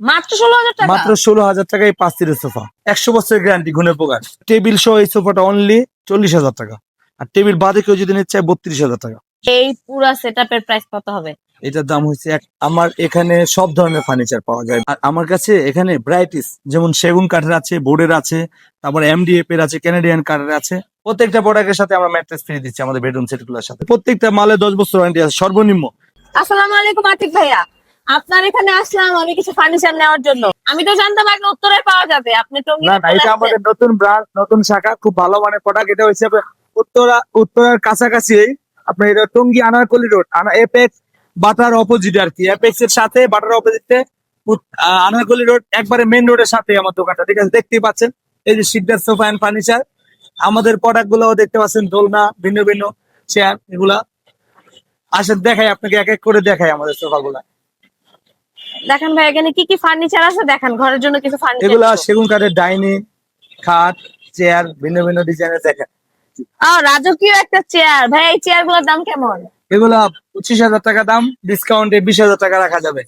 মাত্র ষোলো হাজার টাকা? মাত্র ষোলো হাজার টাকায় পাঁচ সিটের সোফা। একশো বছরের গ্যারান্টি গুণের প্রকার টেবিল সহ এই সোফাটা অনলি চল্লিশ হাজার টাকা। আর টেবিল বাদে কেউ যদি নিচ্ছে বত্রিশ হাজার টাকা। এই পুরা সেট আপের প্রাইস কত হবে? এটার দাম হচ্ছে আমার এখানে সব ধরনের ফার্নিচার পাওয়া যায়। আর আমার কাছে এখানে ব্রাইটিস যেমন সেগুন কাঠের আছে বোর্ডের আছে তারপরে এমডিএফ এর আছে ক্যানাডিয়ান কাঠের আছে। প্রত্যেকটা প্রোডাক্টের সাথে আমরা ম্যাট্রেস ফ্রি দিচ্ছি আমাদের বেডরুম সেটগুলোর সাথে। প্রত্যেকটা মালে দশ বছর ওয়ারেন্টি আছে সর্বনিম্ন। আসসালামু আলাইকুম আতিক ভাইয়া। আপনার এখানে আসলাম আমি কিছু ফার্নিচার নেওয়ার জন্য। আমি তো জানতাম আগে উত্তরে পাওয়া যাবে। আপনি টঙ্গী না না এটা আমাদের নতুন ব্রাঞ্চ নতুন শাখা খুব ভালো মানের প্রোডাক্ট এটা হচ্ছে উত্তরা উত্তরার কাছাকাছি আপনার এটা টঙ্গী আনারকলি রোড আনা এপেক্স বাটার অপোজিট আর কি এপেক্স এর সাথে বাটার অপোজিটে আনারকলি রোড একবারে মেন রোডের সাথে আমার দোকানটা। ঠিক আছে দেখতেই পাচ্ছেন। এই যে সিকদার সোফা এন্ড ফার্নিচার আমাদের প্রোডাক্টগুলো দেখতে পাচ্ছেন দোলনা ভিন্ন ভিন্ন চেয়ার এগুলা। আসেন দেখাই আপনাকে এক এক করে দেখাই আমাদের সোফা গুলা। দেখেন ভাই এখানে কি কি ফার্নিচার আছে দেখেন ঘরের জন্য কিছু এগুলা ফার্নিচার সেগুন কাঠের ডাইনিং খাট চেয়ার ভিন্ন ভিন্ন ডিজাইনের দেখেন। আ রাজকীয় একটা চেয়ার ভাই এই চেয়ারগুলোর দাম কেমন? এগুলা পঁচিশ হাজার টাকা দাম ডিসকাউন্টে বিশ হাজার টাকা রাখা যাবে।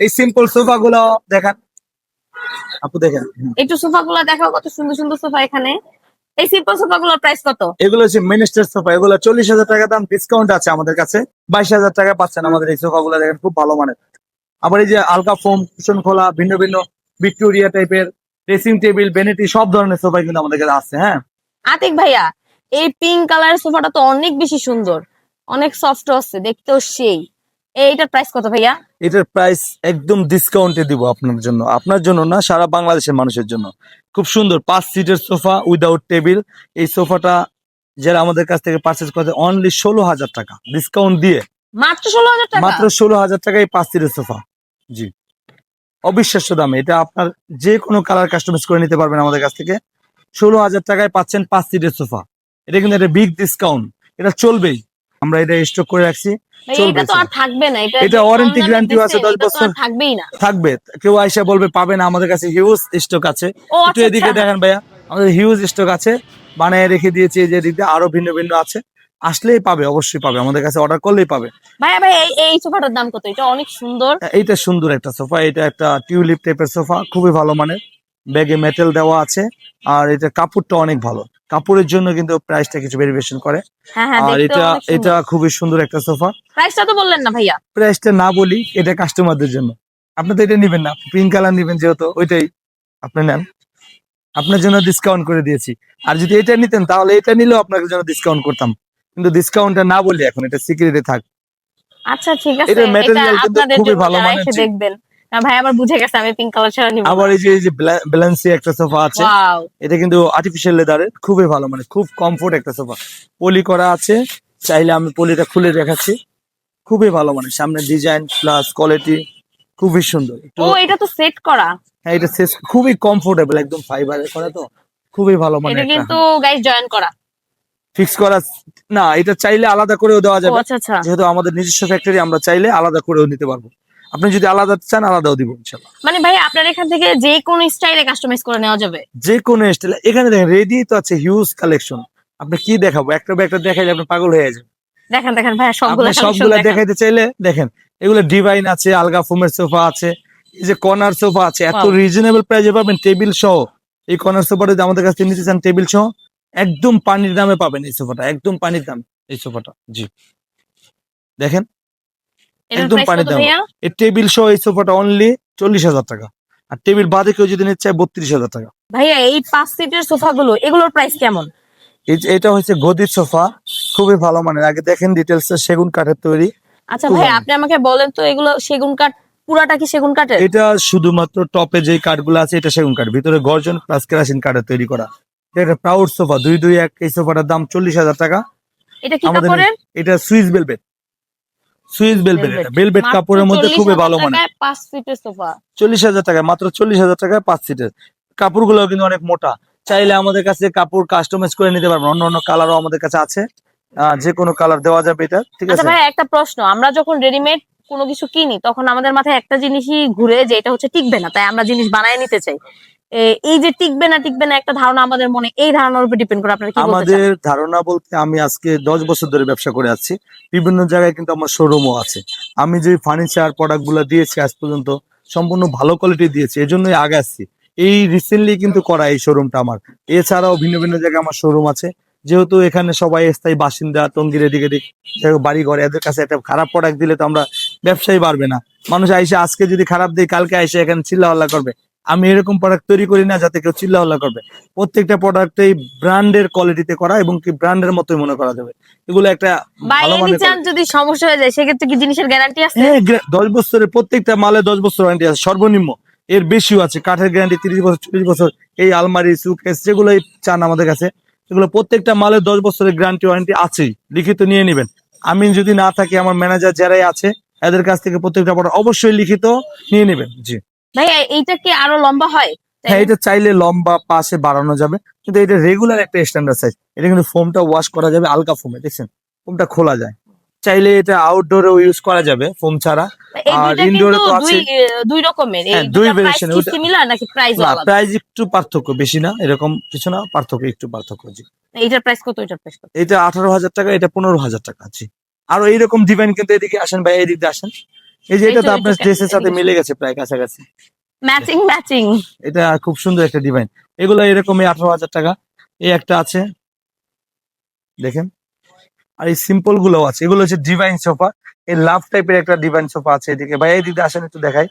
এই সিম্পল সোফা গুলো দেখান। আপু দেখেন। একটু সোফা গুলো দেখাও কত সুন্দর সুন্দর সোফা এখানে। এই সিম্পল সোফা গুলোর প্রাইস কত? এগুলো হচ্ছে মিনিস্টার সোফা এগুলো চল্লিশ হাজার টাকা দাম ডিসকাউন্ট আছে আমাদের কাছে। বাইশ হাজার টাকা পাচ্ছেন আমাদের এই সোফা গুলো দেখেন খুব ভালো মানের। আবার এই যে আলকা ফোম কুশন খোলা ভিন্ন ভিন্ন ভিক্টোরিয়া টাইপের ড্রেসিং টেবিল বেনেটি সব ধরনের সোফা কিন্তু আমাদের কাছে আছে হ্যাঁ? আতিক ভাইয়া এই পিঙ্ক কালারের সোফাটা তো অনেক বেশি সুন্দর। অনেক সফট আছে দেখতেও সেই। এইটার প্রাইস কত ভাইয়া? এটার প্রাইস একদম ডিসকাউন্টে দিব আপনার জন্য। আপনার জন্য না সারা বাংলাদেশের মানুষের জন্য। খুব সুন্দর পাঁচ সিটের সোফা উইদাউট টেবিল এই সোফাটা যারা আমাদের কাছ থেকে পারচেজ করে অনলি ষোলো হাজার টাকা। ডিসকাউন্ট দিয়ে। মাত্র ষোলো হাজার টাকা? মাত্র ষোলো হাজার টাকায় পাঁচ সিটের সোফা। জি। অবিশ্বাস্য দামে। এটা আপনার যে কোনো কালার কাস্টমাইজ করে নিতে পারবেন আমাদের কাছ থেকে। ষোলো হাজার টাকায় পাচ্ছেন পাঁচ সিটের সোফা। এটা কিন্তু একটা বিগ ডিসকাউন্ট এটা চলবেই। আমরা এটা স্টক করে রাখছি। চলবে, এটা guarantee আছে দিচ্ছে, 10 এটা তো আর বছর। থাকবেই না। থাকবে। কেউ আইসা বলবে পাবে না। আমাদের কাছে হিউজ স্টক আছে। একটু আচ্ছা এদিকে আচ্ছা। দেখেন ভাইয়া। আমাদের হিউজ স্টক আছে। বানায় রেখে দিয়েছি যে আরও ভিন্ন ভিন্ন আছে। আসলেই পাবে অবশ্যই পাবে। আমাদের কাছে অর্ডার করলেই পাবে। ভাইয়া ভাই এই- এই সোফাটার দাম কত? এটা অনেক সুন্দর। এইটা সুন্দর একটা সোফা। এটা একটা টিউলিপ টাইপের সোফা খুবই ভালো মানের। ব্যাগে মেটেল দেওয়া আছে। আর এটা কাপড়টা অনেক ভালো। কাপড়ের জন্য কিন্তু প্রাইসটা কিছু ভেরিয়েশন করে। হ্যাঁ হ্যাঁ আর এটা এটা খুবই সুন্দর একটা সোফা। প্রাইসটা তো বললেন না ভাইয়া। প্রাইসটা না বলি এটা কাস্টমারদের জন্য। আপনি তো এটা নিবেন না। পিঙ্ক কালার নিবেন যেহেতু ওইটাই আপনি নেন। আপনার জন্য ডিসকাউন্ট করে দিয়েছি। আর যদি এটা নিতেন তাহলে এটা নিলেও আপনার জন্য ডিসকাউন্ট করতাম। কিন্তু ডিসকাউন্টটা না বলি এখন এটা সিক্রেটে থাক। আচ্ছা ঠিক আছে। এটা কিন্তু খুবই ভালো এসে দেখবেন। না ভাই আবার বুঝে গেছে আমি পিঙ্ক কালার ছাড়া নিব আবার এই যে এই যে ব্যালেন্সি একটা সোফা আছে। এটা কিন্তু আর্টিফিশিয়াল লেদারের খুবই ভালো মানে খুব কমফোর্ট একটা সোফা পলি করা আছে চাইলে আমি পলিটা খুলে দেখাচ্ছি। খুবই ভালো মানে সামনে ডিজাইন প্লাস কোয়ালিটি খুবই সুন্দর। ও এটা তো সেট করা। হ্যাঁ এটা খুবই কমফোর্টেবল একদম ফাইবারের করা তো। খুবই ভালো মানে এটা কিন্তু গাইস জয়েন করা। ফিক্স করা না এটা চাইলে আলাদা করেও দেওয়া যাবে। আচ্ছা আচ্ছা। যেহেতু আমাদের নিজস্ব ফ্যাক্টরি আমরা চাইলে আলাদা করেও নিতে পারব। আপনি যদি আলাদা চান আলাদাও দিব ইনশাল্লাহ মানে ভাই আপনার এখান থেকে যে কোন স্টাইলে কাস্টমাইজ করে নেওয়া যাবে? যে কোনো স্টাইল এখানে দেখেন রেডি তো আছে হিউজ কালেকশন আপনি কি দেখাবো? একটা একটা দেখাইলে আপনি পাগল হয়ে যাবেন। দেখেন দেখেন ভাই সবগুলো সবগুলা দেখাইতে চাইলে দেখেন এগুলো ডিভাইন আছে আলগা ফোমের সোফা আছে এই যে কর্নার সোফা আছে এত. রিজনেবল প্রাইসে পাবেন টেবিল সহ। এই কর্নার সোফাটা যদি আমাদের কাছ থেকে নিতে চান টেবিল সহ একদম পানির দামে পাবেন এই সোফাটা একদম পানির দাম এই সোফাটা জি। দেখেন? একদম পানির দাম। এই টেবিল সহ এই সোফাটা অনলি চল্লিশ হাজার টাকা। আর টেবিল বাদে কেউ যদি নিতে চায় বত্রিশ হাজার টাকা। ভাইয়া এই পাঁচ সিটের সোফা গুলো এগুলোর প্রাইস কেমন? এটা হচ্ছে গদির সোফা খুবই ভালো মানের। আগে দেখেন ডিটেলস সেগুন কাঠের তৈরি। আচ্ছা ভাই আপনি আমাকে বলেন তো এগুলো সেগুন কাঠ পুরাটা কি সেগুন কাঠের? এটা শুধুমাত্র টপে যে কাঠগুলো আছে এটা সেগুন কাঠ। ভিতরে গর্জন প্লাস কেরাসিন কাঠের তৈরি করা। এটা প্রাউড সোফা দুই দুই এক এই সোফাটার দাম চল্লিশ হাজার টাকা। এটা কি কাপড়ের এটা সুইস বেলবেট সুইস বেলবেট এটা বেলবেট কাপড়ের মধ্যে খুবই ভালো মানে পাঁচ সিটের সোফা চল্লিশ হাজার টাকা মাত্র চল্লিশ হাজার টাকায় পাঁচ সিটের কাপড়গুলো কিন্তু অনেক মোটা। চাইলে আমাদের কাছে কাপড় কাস্টমাইজ করে নিতে পারবেন। অন্য অন্য কালারও আমাদের কাছে আছে। যে কোনো কালার দেওয়া যাবে এটা ঠিক আচ্ছা আছে? ভাই একটা প্রশ্ন। আমরা যখন রেডিমেড কোনো কিছু কিনি তখন আমাদের মাথায় একটা জিনিসই ঘুরে যে এটা হচ্ছে টিকবে না। তাই আমরা জিনিস বানায় নিতে চাই। এই যে টিকবে না টিকবে না একটা ধারণা আমাদের মনে, এই ধারণার উপর ডিপেন্ড করে আপনারা কি আমাদের ধারণা বলতে আমি আজকে দশ বছর ধরে ব্যবসা করে আছি। বিভিন্ন জায়গায় কিন্তু আমার শোরুমও আছে। আমি যে ফার্নিচার প্রোডাক্টগুলো দিয়েছি আজ পর্যন্ত, সম্পূর্ণ ভালো কোয়ালিটি দিয়েছি এই জন্যই আগে আসছি। এই রিসেন্টলি কিন্তু করা এই শোরুমটা আমার। এছাড়াও ভিন্ন ভিন্ন জায়গায় আমার শোরুম আছে। যেহেতু এখানে সবাই স্থায়ী বাসিন্দা, টঙ্গির এদিকে বাড়ি ঘর এদের কাছে একটা খারাপ প্রোডাক্ট দিলে তো আমরা ব্যবসায়ী পারবে না। মানুষ আইসে আজকে যদি খারাপ দিই কালকে আইসে এখানে চিল্লা করবে। আমি এরকম প্রোডাক্ট তৈরি করি না যাতে কেউ চিল্লা হল্লা করবে। প্রত্যেকটা প্রোডাক্টই ব্র্যান্ডের কোয়ালিটিতে করা এবং কি ব্র্যান্ডের মতোই মনে করা যাবে। এগুলো একটা ভালো চান্স যদি সমস্যা হয়ে যায় সেক্ষেত্রে কি জিনিসের গ্যারান্টি আছে? হ্যাঁ দশ বছরের প্রত্যেকটা মালে দশ বছর ওয়ারেন্টি আছে সর্বনিম্ন। এর বেশিও আছে কাঠের গ্যারান্টি তিরিশ বছর চল্লিশ বছর এই আলমারি সুকেস যেগুলোই চান আমাদের কাছে সেগুলো প্রত্যেকটা মালে দশ বছরের গ্যারান্টি ওয়ারেন্টি আছেই লিখিত নিয়ে নেবেন। আমি যদি না থাকি আমার ম্যানেজার যারাই আছে এদের কাছ থেকে প্রত্যেকটা প্রোডাক্ট অবশ্যই লিখিত নিয়ে নেবেন জি। ভাইয়া এইটা কি আরও লম্বা হয়? হ্যাঁ এটা চাইলে লম্বা পাশে বাড়ানো যাবে। কিন্তু এটা রেগুলার একটা স্ট্যান্ডার্ড সাইজ এটা কিন্তু ফোমটা ওয়াশ করা যাবে আলকা ফোমে দেখছেন? ফোমটা খোলা যায়। চাইলে এটা আউটডোরেও ইউজ করা যাবে ফোম ছাড়া। আর কিন্তু তো আছে। দুই রকমের। এই হ্যাঁ, দুই কি সিমিলার নাকি প্রাইস আলাদা? প্রাইস একটু পার্থক্য বেশি না। এরকম কিছু না পার্থক্য একটু পার্থক্য জি। এইটার প্রাইস কত এটার প্রাইস কত? এটা আঠারো হাজার টাকা এটা পনেরো হাজার টাকা জি। আরও এইরকম ডিজাইন কিন্তু এদিকে আসেন ভাই এদিক আসেন। এই যে এটা তো, আপনার ড্রেসের সাথে মিলে গেছে প্রায় কাছাকাছি। ম্যাচিং ম্যাচিং এটা খুব সুন্দর একটা ডিজাইন এগুলো এরকমই আঠারো হাজার টাকা। এই একটা আছে। দেখেন। আর এই সিম্পলগুলো আছে। এগুলো হচ্ছে ডিভাইন সোফা এই লাভ টাইপের একটা ডিভাইন সোফা আছে এদিকে। ভাই এদিকে আসেন একটু দেখাই।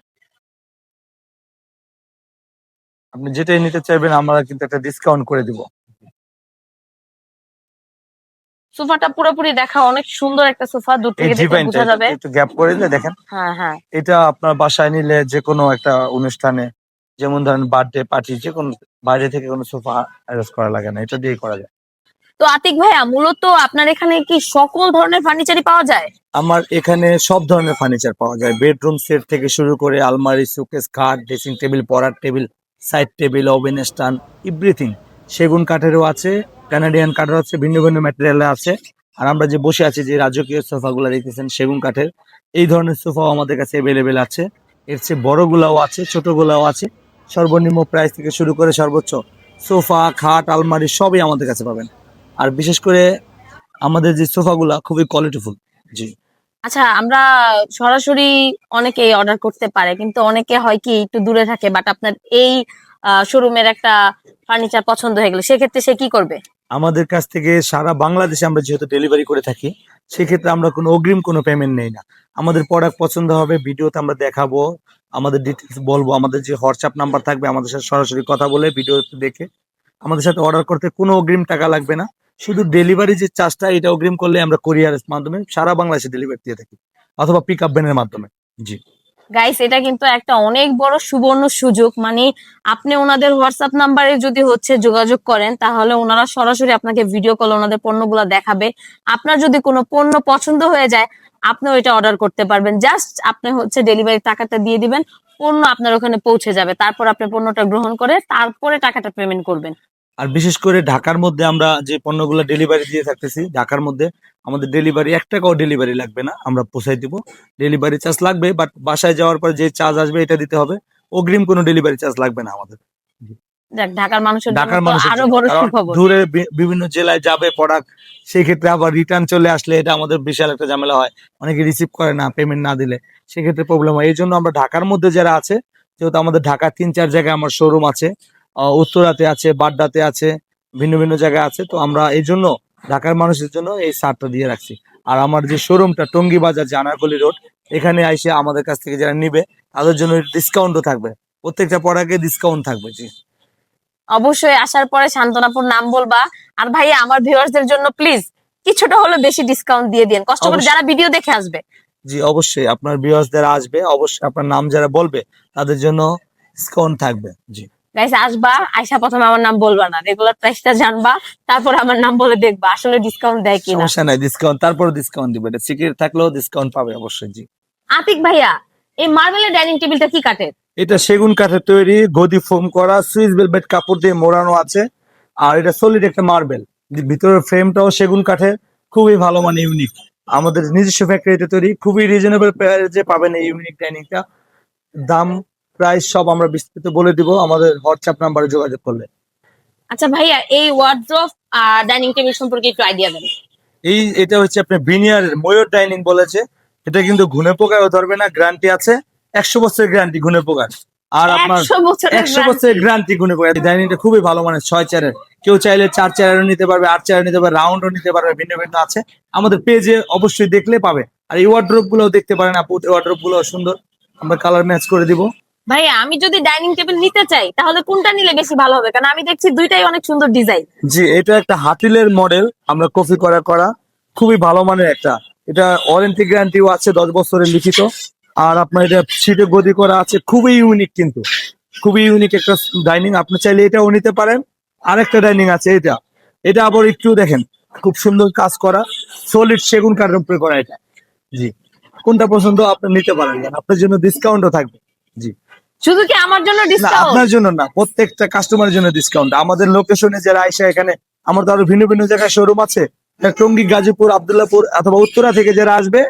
আপনি যেটাই নিতে চাইবেন আমরা কিন্তু একটা ডিসকাউন্ট করে দিব। সোফাটা পুরোপুরি দেখা অনেক সুন্দর একটা সোফা দূর থেকে ডিভাইনটা বোঝা যাবে। একটু গ্যাপ করে দিলে দেখেন। হ্যাঁ হ্যাঁ। এটা আপনার বাসায় নিলে যে কোনো একটা অনুষ্ঠানে যেমন ধরেন বার্থডে পার্টি যে কোনো বাইরে থেকে কোনো সোফা অ্যারেঞ্জ করা লাগে না এটা দিয়ে করা যায়। তো আতিক ভাইয়া মূলত আপনার এখানে কি সকল ধরনের ফার্নিচারই পাওয়া যায়? আমার এখানে সব ধরনের ফার্নিচার পাওয়া যায়। বেডরুম সেট থেকে শুরু করে আলমারি সুকেস খাট ড্রেসিং টেবিল পড়ার table side table oven stand everything সেগুন কাঠেরও আছে কানাডিয়ান কাঠের হচ্ছে, ভিন্ন ভিন্ন ম্যাটেরিয়াল আছে। আর আমরা যে বসে আছি যে রাজকীয় সোফাগুলো দেখতেছেন, সেগুন কাঠের, এই ধরনের সোফাও আমাদের কাছে অ্যাভেলেবেল আছে। এর চেয়ে বড়গুলাও আছে, ছোটগুলাও আছে। সর্বনিম্ন প্রাইস থেকে শুরু করে সর্বোচ্চ সোফা, খাট, আলমারি সবই আমাদের কাছে পাবেন। আর বিশেষ করে আমাদের যে সোফাগুলা খুবই কোয়ালিটিফুল জি। আচ্ছা আমরা সরাসরি অনেকে অর্ডার করতে পারে, কিন্তু অনেকে হয় কি একটু দূরে থাকে বাট আপনার এই শোরুমের একটা ফার্নিচার পছন্দ হয়ে গেলে, সেক্ষেত্রে সে কি করবে? আমাদের কাছ থেকে সারা বাংলাদেশে আমরা যেহেতু ডেলিভারি করে থাকি, সেক্ষেত্রে আমরা কোনো অগ্রিম কোনো পেমেন্ট নেই না। আমাদের প্রোডাক্ট পছন্দ হবে, ভিডিওতে আমরা দেখাবো, আমাদের ডিটেলস বলব, আমাদের যে হোয়াটসঅ্যাপ নাম্বার থাকবে, আমাদের সাথে সরাসরি কথা বলে ভিডিও দেখে আমাদের সাথে অর্ডার করতে কোনো অগ্রিম টাকা লাগবে না। শুধু ডেলিভারি যে চার্জটা এটা অগ্রিম করলে আমরা কোরিয়ারের মাধ্যমে সারা বাংলাদেশে ডেলিভারি দিয়ে থাকি, অথবা পিক আপ ভ্যানের মাধ্যমে। জি। গাইস এটা কিন্তু একটা অনেক বড় সুবর্ণ সুযোগ। মানে আপনি ওনাদের হোয়াটসঅ্যাপ নাম্বারে যদি হচ্ছে যোগাযোগ করেন, তাহলে ওনারা সরাসরি আপনাকে ভিডিও কল ওনাদের পণ্যগুলো দেখাবে। আপনার যদি কোনো পণ্য পছন্দ হয়ে যায়, আপনিও এটা অর্ডার করতে পারবেন। জাস্ট আপনি হচ্ছে ডেলিভারি টাকাটা দিয়ে দিবেন, পণ্য আপনার ওখানে পৌঁছে যাবে। তারপর আপনি পণ্যটা গ্রহণ করে, তারপরে টাকাটা পেমেন্ট করবেন। আর বিশেষ করে ঢাকার মধ্যে আমরা যে পণ্যগুলো ডেলিভারি দিয়ে থাকতেছি ঢাকার মধ্যে আমাদের ডেলিভারি এক টাকাও ডেলিভারি লাগবে না আমরা পৌঁছাই দিব। ডেলিভারি চার্জ লাগবে বাট বাসায় যাওয়ার পর যে চার্জ আসবে এটা দিতে হবে। অগ্রিম কোনো ডেলিভারি চার্জ লাগবে না আমাদের। ঢাকার মানুষের ঢাকার তো মানুষের আরও বড় দূরে বিভিন্ন জেলায় যাবে প্রোডাক্ট সেই ক্ষেত্রে আবার রিটার্ন চলে আসলে এটা আমাদের বিশাল একটা ঝামেলা হয়। অনেকে রিসিভ করে না পেমেন্ট না দিলে। সেক্ষেত্রে প্রবলেম হয়। এই জন্য আমরা ঢাকার মধ্যে যারা আছে যেহেতু আমাদের ঢাকা তিন চার জায়গায় আমার শোরুম আছে উত্তরাতে আছে বাড্ডাতে আছে ভিন্ন ভিন্ন জায়গায় আছে। তো আমরা এই জন্য ঢাকার মানুষের জন্য এই সারটা দিয়ে রাখছি। আর আমার যে শোরুমটা টঙ্গী বাজার জানারকলি রোড এখানে এসে আমাদের কাছ থেকে যারা নিবে তাদের জন্য ডিসকাউন্টও থাকবে। প্রত্যেকটা প্রোডাক্টে ডিসকাউন্ট থাকবে জি। অবশ্যই আসার পরে শান্তনাপুর নাম বলবা। আর ভাই আমার ভিউয়ার্সদের জন্য প্লিজ কিছুটা হলে বেশি ডিসকাউন্ট দিয়ে দিন। কষ্ট করে যারা ভিডিও দেখে আসবে। জি অবশ্যই। আপনার ভিউয়ার্স যারা আসবে অবশ্যই আপনার নাম যারা বলবে তাদের জন্য ডিসকাউন্ট থাকবে জি। গাইস আসবা আইসা প্রথমে আমার নাম বলবা না। রেগুলার প্রাইসটা জানবা তারপর আমার নাম বলে দেখবা আসলে ডিসকাউন্ট দেয় কিনা। সমস্যা নাই ডিসকাউন্ট তারপর ডিসকাউন্ট দিবে। এটা সিক্রেট থাকলেও ডিসকাউন্ট পাবে অবশ্যই জি। আতিক ভাইয়া এই মার্বেলের ডাইনিং টেবিলটা কি কাঠের? এটা সেগুন কাঠের তৈরি গদি ফোম করা সুইস ভেলভেট কাপড় দিয়ে মোড়ানো আছে। আর এটা সলিড একটা মার্বেল। ভিতরের ফ্রেমটাও সেগুন কাঠের খুবই ভালো মানে ইউনিক আমাদের নিজস্ব ফ্যাক্টরিতে তৈরি খুবই রিজনেবল প্রাইসে পাবেন এই ইউনিক ডাইনিংটা দাম প্রাইস সব আমরা বিস্তৃত বলে দিব। আমাদের হোয়াটসঅ্যাপ নাম্বারে যোগাযোগ করলে। আচ্ছা ভাইয়া এই ওয়ার্ড্রোফ আর ডাইনিং টেবিল সম্পর্কে একটু আইডিয়া দেন। এই এটা হচ্ছে আপনার বিনিয়ারের ময়ূর ডাইনিং বলেছে। এটা কিন্তু ঘুনে পোকাও ধরবে না গ্যারান্টি আছে। একশো বছরের গ্যারান্টি ঘুনে পোকার। আর আপনার একশো বছরের গ্যারান্টি গুণে পোকার। ডাইনিংটা খুবই ভালো মানে ছয় চেয়ারের কেউ চাইলে চার চেয়ারও নিতে পারবে আট চেয়ার নিতে পারবে রাউন্ডও নিতে পারবে ভিন্ন ভিন্ন আছে। আমাদের পেজে অবশ্যই দেখলে পাবে। আর এই ওয়ার্ড্রোপগুলো দেখতে পারেন আপু ওয়ার্ড্রোপগুলো সুন্দর। আমরা কালার ম্যাচ করে দিব। ভাইয়া আমি যদি ডাইনিং টেবিল নিতে চাই, তাহলে কোনটা নিলে বেশি ভালো হবে? কারণ আমি দেখছি দুইটাই অনেক সুন্দর ডিজাইন। জি, এটা একটা হাতিলের মডেল, আমরা কপি করা করা। খুবই ভালো মানের একটা। এটা ওয়ারেন্টি গ্যারান্টিও আছে, দশ বছরের লিখিত। আর আপনার এটা সিটে গদি করা আছে, খুবই ইউনিক কিন্তু। খুবই ইউনিক একটা ডাইনিং আপনি চাইলে এটাও নিতে পারেন। আরেকটা ডাইনিং আছে, এটা। এটা আবার একটু দেখেন, খুব সুন্দর কাজ করা। সলিড সেগুন কাঠের উপরে করা এটা। জি। কোনটা পছন্দ, আপনি নিতে পারেন। আপনার জন্য ডিসকাউন্টও থাকবে। জি। শুধু কি আমার জন্য ডিসকাউন্ট আপনার জন্য না প্রত্যেকটা কাস্টমারের জন্য ডিসকাউন্ট আমাদের লোকেশনে যারা আইসা এখানে আমার তো আরও ভিন্ন ভিন্ন জায়গায় শোরুম আছে। টঙ্গী গাজীপুর আবদুল্লাপুর অথবা উত্তরা থেকে যারা আসবে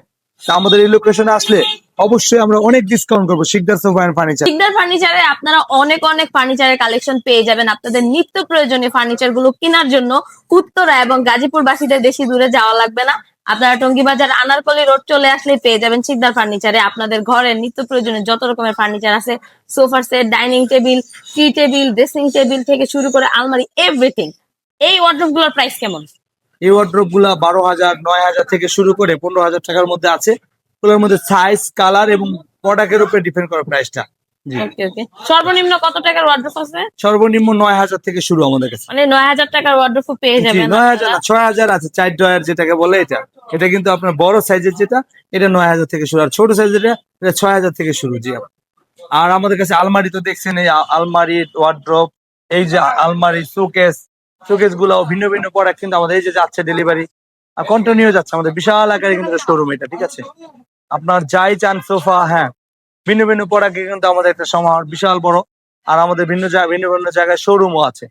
তা আমাদের এই লোকেশনে আসলে অবশ্যই আমরা অনেক ডিসকাউন্ট করব Sikdar sofa and furniture Sikdar ফার্নিচারে আপনারা অনেক অনেক ফার্নিচারের কালেকশন পেয়ে যাবেন। আপনাদের নিত্য প্রয়োজনীয় ফার্নিচারগুলো কেনার জন্য উত্তরা এবং গাজীপুর বাসীদের বেশি দূরে যাওয়া লাগবে না। আপনারা টঙ্গী বাজার আনারকলি রোড চলে আসলে পেয়ে যাবেন সিকদার ফার্নিচারে। আপনাদের ঘরের নিত্য প্রয়োজনীয় যত রকমের ফার্নিচার আছে সোফার set, dining table, tea table, dressing table থেকে শুরু করে আলমারি এভরিথিং এই ওয়ার্ড্রোপগুলোর প্রাইস কেমন? এই ওয়ার্ড্রোপগুলা বারো হাজার, নয় হাজার থেকে শুরু করে পনেরো হাজার টাকার মধ্যে আছে। ওগুলোর মধ্যে সাইজ কালার এবং প্রোডাক্টের উপরে ডিপেন্ড করে প্রাইসটা ওকে ওকে সর্বনিম্ন কত টাকার ওয়ার্ড্রোপ আছে? সর্বনিম্ন নয় হাজার থেকে শুরু আমাদের কাছে। মানে টাকার ওয়ার্ড্রোপ পেয়ে যাবেন না আছে চার ডয়ার যেটাকে বলে এটা। এটা কিন্তু আপনার বড় সাইজের যেটা এটা নয় হাজার থেকে শুরু। আর ছোট সাইজের এটা থেকে শুরু জি। আর আমাদের কাছে আলমারি তো দেখছেন এই আলমারি ওয়ার্ড্রপ এই যে আলমারি শোকেস শোকেসগুলো ভিন্ন ভিন্ন প্রোডাক্ট কিন্তু আমাদের এই যে যাচ্ছে ডেলিভারি আর কন্টিনিউ যাচ্ছে আমাদের বিশাল আকারে কিন্তু শোরুম এটা ঠিক আছে? আপনার যাই চান সোফা হ্যাঁ ভিন্ন ভিন্ন প্রোডাক্ট কিন্তু আমাদের একটা সমাহার বিশাল বড়। আর আমাদের ভিন্ন জায়গায় ভিন্ন ভিন্ন জায়গায় শোরুমও আছে।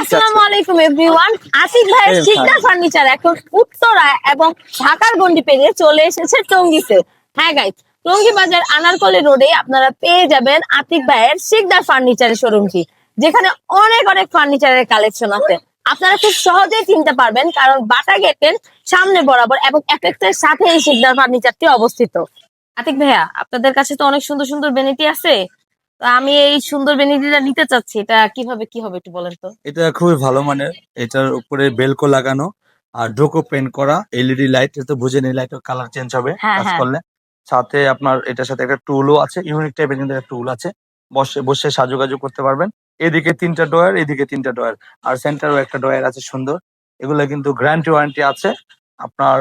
আসসালামু আলাইকুম এভরিওয়ান আসিফ ভাইয়ের এই শিকদার ফার্নিচার এখন উত্তরা এবং ঢাকার গন্ডি পেরিয়ে চলে এসেছে টঙ্গিতে। হ্যাঁ গাইজ টঙ্গি বাজার আনারকলি রোডে আপনারা পেয়ে যাবেন আতিক ভাইয়ের শিকদার ফার্নিচারের শোরুমটি যেখানে অনেক অনেক ফার্নিচারের কালেকশন আছে। আপনারা খুব সহজেই চিনতে পারবেন কারণ বাটা গেটের সামনে বরাবর এবং এফেক্টের সাথে এই শিকদার ফার্নিচারটি অবস্থিত। আতিক ভাইয়া আপনাদের কাছে তো অনেক সুন্দর সুন্দর বেনিটি আছে। তো আমি এই সুন্দর বেনিটিটা নিতে চাচ্ছি এটা কীভাবে কি হবে একটু বলেন তো? এটা খুবই ভালো মানের এটার উপরে বেলকো লাগানো আর ডোকো পেন্ট করা এলইডি লাইট এটা তো বুঝেন এই লাইটের কালার চেঞ্জ হবে হ্যাঁ, কাজ হ্যাঁ। করলে। সাথে আপনার এটার সাথে একটা টুলও আছে ইউনিক টাইপের কিন্তু একটা টুল আছে। বসে বসে সাজুগাজু করতে পারবেন। এদিকে তিনটা ডয়ার এদিকে তিনটা ডয়ার আর সেন্টারও একটা ডয়ার আছে সুন্দর। এগুলো কিন্তু গ্যারান্টি ওয়ারেন্টি আছে। আপনার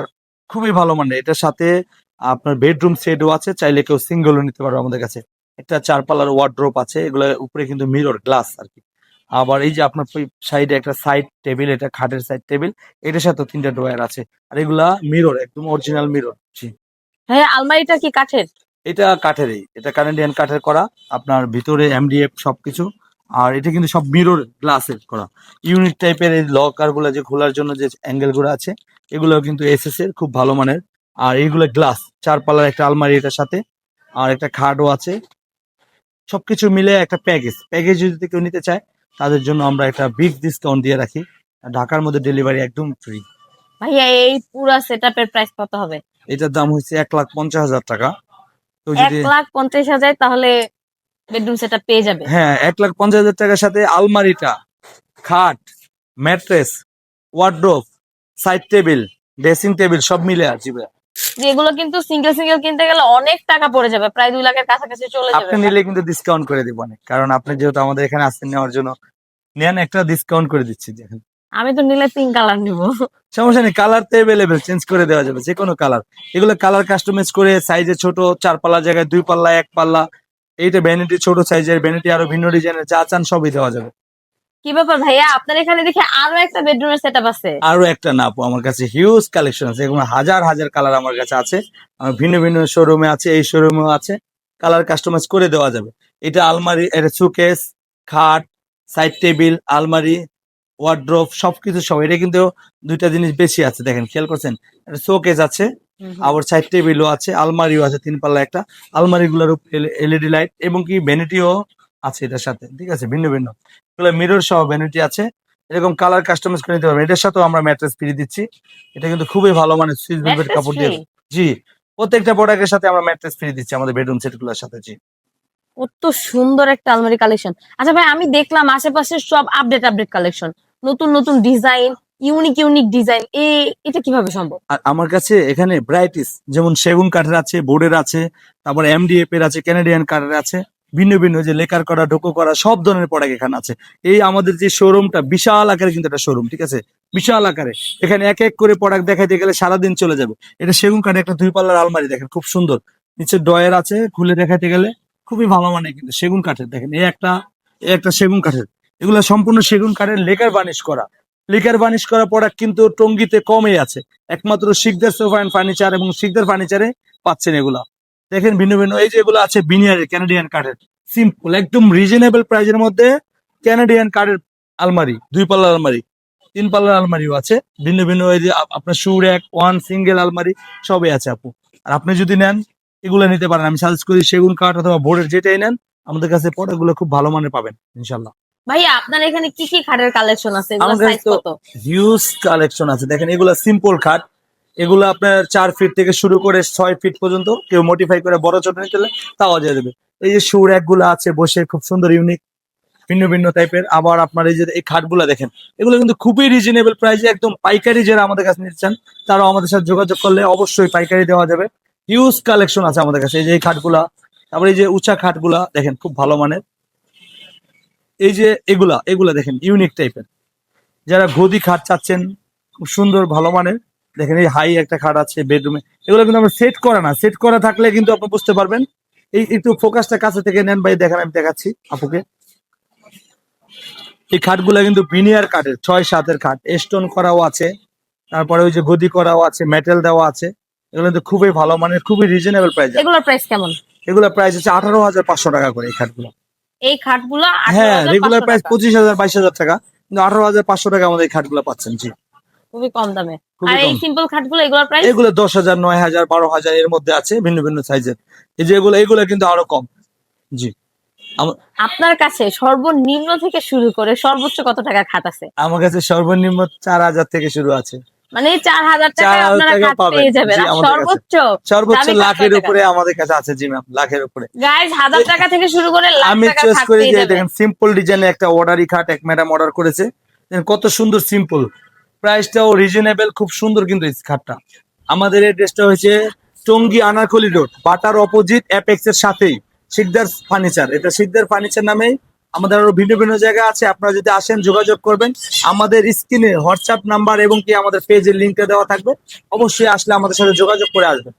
খুবই ভালো মানে এটার সাথে আপনার বেডরুম সেটও আছে চাইলে কেউ সিঙ্গেলও নিতে পারবে আমাদের কাছে। একটা চার পাল্লার ওয়ার্ড্রোপ আছে এগুলোর উপরে কিন্তু মিরর গ্লাস আর কি আবার এই যে আপনার সাইডে একটা সাইড টেবিল এটা খাটের সাইড টেবিল এটার সাথে তিনটা ড্রয়ার আছে। আর এগুলা মিরর একদম অরিজিনাল মিরর জি। হ্যাঁ আলমারিটা কি কাঠের? এটা কাঠেরই এটা কানাডিয়ান কাঠের করা আপনার ভিতরে এমডিএফ সবকিছু আর এটা কিন্তু সব মিরর গ্লাসের করা। ইউনিট টাইপের এই লকারগুলো যে খোলার জন্য যে অ্যাঙ্গেলগুলো আছে এগুলো কিন্তু এসএস এর খুব ভালো মানের। আর এইগুলো গ্লাস চার পাল্লার একটা আলমারি এটার সাথে আর একটা খাটও আছে। সবকিছু মিলে একটা প্যাকেজ প্যাকেজ যদি কেউ নিতে চায় তাদের জন্য আমরা একটা বিগ ডিসকাউন্ট দিয়ে রাখি। ঢাকার মধ্যে ডেলিভারি একদম ফ্রি ভাইয়া এই পুরা সেটআপের প্রাইস কত হবে? এটার দাম হচ্ছে এক লাখ পঞ্চাশ হাজার টাকা। তো এক যদি লাখ পঞ্চাশ হাজার তাহলে বেডরুম সেটআপ পেয়ে যাবে। হ্যাঁ এক লাখ পঞ্চাশ হাজার টাকার সাথে আলমারিটা খাট mattress wardrobe side table dressing table সব মিলে আছে ভাইয়া। যেগুলো কিন্তু সিঙ্গেল সিঙ্গেল কিনতে গেলে অনেক টাকা পড়ে যাবে প্রায় দুই লাখের কাছাকাছি চলে যাবে। আপনি নিলে কিন্তু ডিসকাউন্ট করে দিব অনেক। কারণ আপনি যেহেতু আমাদের এখানে আসছেন নেওয়ার জন্য নেন একটা ডিসকাউন্ট করে দিচ্ছি দেখেন। আমি তো নিলে পিঙ্ক কালার নিব। সমস্যা নেই কালার তো অ্যাভেলেবেল চেঞ্জ করে দেওয়া যাবে যে কোনো কালার এগুলো কালার কাস্টমাইজ করে সাইজে ছোট চার পাল্লা জায়গায় দুই পাল্লা এক পাল্লা এইটা ভ্যানিটি ছোট সাইজের ভ্যানিটি আরও ভিন্ন ডিজাইনের যা চান সবই দেওয়া যাবে। কি ব্যাপার ভাইয়া? আপনার এখানে দেখে আরও একটা বেডরুমের সেটআপ আছে। আরও একটা না আপু আমার কাছে হিউজ কালেকশন আছে। এগুলো হাজার হাজার কালার আমার কাছে আছে। আমার ভিন্ন ভিন্ন শোরুমে আছে এই শোরুমেও আছে। কালার কাস্টমাইজ করে দেওয়া যাবে। এটা আলমারি এটা সুকেস খাট সাইড টেবিল আলমারি ওয়ার্ড্রোপ সবকিছু সব এটা কিন্তু দুইটা জিনিস বেশি আছে দেখেন খেয়াল করছেন? এটা শোকেস আছে। আবার সাইড টেবিলও আছে আলমারিও আছে তিন পাল্লা একটা আলমারি গুলোর এলইডি লাইট এবং কি ভ্যানিটিও আছে এটার সাথে ঠিক আছে? ভিন্ন ভিন্ন। এগুলো মিরর সহ ভ্যানিটি আছে। এরকম কালার কাস্টমাইজ করে নিতে পারবেন। এটার সাথেও আমরা ম্যাট্রেস ফ্রি দিচ্ছি। এটা কিন্তু খুবই ভালো মানে সুইচ ভেলভেট কাপড় দিয়ে জি। প্রত্যেকটা প্রোডাক্টের সাথে আমরা ম্যাট্রেস ফ্রি দিচ্ছি আমাদের বেডরুম সেটগুলোর সাথে জি। কত সুন্দর একটা আলমারি কালেকশন আচ্ছা ভাই আমি দেখলাম আশেপাশে সব আপডেট আপডেট কালেকশন নতুন নতুন ডিজাইন ইউনিক ইউনিক ডিজাইন এ এটা কীভাবে সম্ভব? আর আমার কাছে এখানে ব্রাইটিস যেমন সেগুন কাঠের আছে বোর্ডের আছে তারপর এমডিএফ এর আছে ক্যানাডিয়ান কাঠের আছে। ভিন্ন ভিন্ন যে লেকার করা ডোকো করা, সব ধরনের প্রোডাক্ট এখানে আছে। এই আমাদের যে শোরুমটা বিশাল আকারে কিন্তু একটা শোরুম ঠিক আছে? বিশাল আকারে। এখানে এক এক করে প্রোডাক্ট দেখাইতে গেলে সারাদিন চলে যাবে। এটা সেগুন কাঠের একটা দুই পাল্লার আলমারি, দেখেন, খুব সুন্দর। নিচে ডয়ের আছে, খুলে দেখাইতে গেলে খুবই ভালো মানে কিন্তু সেগুন কাঠের, দেখেন, এই একটা এই একটা সেগুন কাঠের। এগুলো সম্পূর্ণ সেগুন কাঠের লেকার বানিশ করা। লেকার বানিশ করা প্রোডাক্ট কিন্তু টঙ্গিতে কমই আছে। একমাত্র শিকদার সোফা অ্যান্ড ফার্নিচার এবং শিকদার ফার্নিচারে পাচ্ছেন এগুলা। দেখেন ভিন্ন ভিন্ন এই যে এগুলো আছে বিনিয়ারের ক্যানাডিয়ান কাঠের সিম্পল একদম রিজনেবল প্রাইজের মধ্যে ক্যানাডিয়ান কাঠের আলমারি দুই পাল্লার আলমারি তিন পাল্লার আলমারিও আছে। ভিন্ন ভিন্ন এই যে আপনার শু র্যাক ওয়ান সিঙ্গেল আলমারি সবই আছে আপু। আর আপনি যদি নেন এগুলো নিতে পারেন। আমি সাজেস্ট করি সেগুন কাঠ অথবা বোর্ডের যেটাই নেন আমাদের কাছে প্রোডাক্টগুলো খুব ভালো মানের পাবেন ইনশাল্লাহ ভাইয়া আপনার এখানে কি কি খাটের আছে? হিউজ কালেকশন আছে। দেখেন এগুলো সিম্পল খাট এগুলো আপনার চার ফিট থেকে শুরু করে ছয় ফিট পর্যন্ত কেউ মডিফাই করে বড় ছোট নিতে হলে তাও দিয়ে দেবে। এই যে সুরগুলো আছে বসে খুব সুন্দর ইউনিক ভিন্ন ভিন্ন টাইপের আবার আপনার এই যে এই খাটগুলো দেখেন, এগুলো কিন্তু খুবই রিজনেবল প্রাইসে একদম পাইকারি যারা আমাদের কাছে নিতে চান, তারাও আমাদের সাথে যোগাযোগ করলে অবশ্যই পাইকারি দেওয়া যাবে। হিউজ কালেকশন আছে আমাদের কাছে, এই যে এই খাটগুলা, তারপরে এই যে উঁচা খাটগুলা, দেখেন খুব ভালো মানের। এই যে এগুলা এগুলা দেখেন ইউনিক টাইপের যারা গদি খাট চাচ্ছেন, খুব সুন্দর ভালো মানের। দেখেন এই হাই একটা খাট আছে বেডরুমে এগুলো কিন্তু আমরা সেট করা না। সেট করা থাকলে কিন্তু আপনি বুঝতে পারবেন। এই একটু ফোকাসটা কাছে থেকে নেন ভাই দেখেন আমি দেখাচ্ছি আপুকে। এই খাটগুলো কিন্তু বিনিয়ার কাঠের ছয় সাতের খাট। স্টোন করাও আছে। তারপরে ওই যে গদি করাও আছে মেটেল দেওয়া আছে। এগুলো কিন্তু খুবই ভালো মানে খুবই রিজনেবল প্রাইস এগুলোর প্রাইস কেমন? এগুলো প্রাইস হচ্ছে আঠারো হাজার পাঁচশো টাকা করে এই খাটগুলো। এই খাটগুলো হ্যাঁ রেগুলার প্রাইস পঁচিশ হাজার বাইশ হাজার টাকা। কিন্তু আঠারো হাজার পাঁচশো টাকা আমাদের এই খাটগুলো পাচ্ছেন জি। খুবই কম দামে। আর এই সিম্পল খাটগুলো এগুলোর প্রাইস এগুলো দশ হাজার নয় হাজার বারো হাজার এর মধ্যে আছে ভিন্ন ভিন্ন সাইজের এই যে এগুলো এগুলো কিন্তু আরও কম। জি। আপনার কাছে সর্বনিম্ন থেকে শুরু করে সর্বোচ্চ কত টাকা খাট আছে? আমার কাছে সর্বনিম্ন চার হাজার থেকে শুরু আছে। মানে চার হাজার টাকায় 4,000 আপনারা টাকা খাট পাবেন। পেয়ে যাবেন। সর্বোচ্চ সর্বোচ্চ লাখের উপরে আমাদের কাছে আছে জি ম্যাম লাখের উপরে। গাইজ হাজার টাকা থেকে শুরু করে লাখ আমি চয়েস করি পেয়ে যে যাবেন। দেখেন সিম্পল ডিজাইনে একটা অর্ডারই খাট এক ম্যাডাম অর্ডার করেছে। দেখেন কত সুন্দর সিম্পল প্রাইসটাও রিজনেবল খুব সুন্দর কিন্তু এই খাটটা আমাদের এড্রেসটা হয়েছে টঙ্গি আনারকলি রোড, বাটার অপোজিট অ্যাপেক্স এর সাথেই শিকদার ফার্নিচার। এটা শিকদার ফার্নিচার নামেই আমাদের আরও ভিন্ন ভিন্ন জায়গা আছে, আপনারা যদি আসেন, যোগাযোগ করবেন। আমাদের স্ক্রিনে হোয়াটসঅ্যাপ নাম্বার এবং কি আমাদের পেজের লিঙ্কটা দেওয়া থাকবে। অবশ্যই আসলে আমাদের সাথে যোগাযোগ করে আসবেন।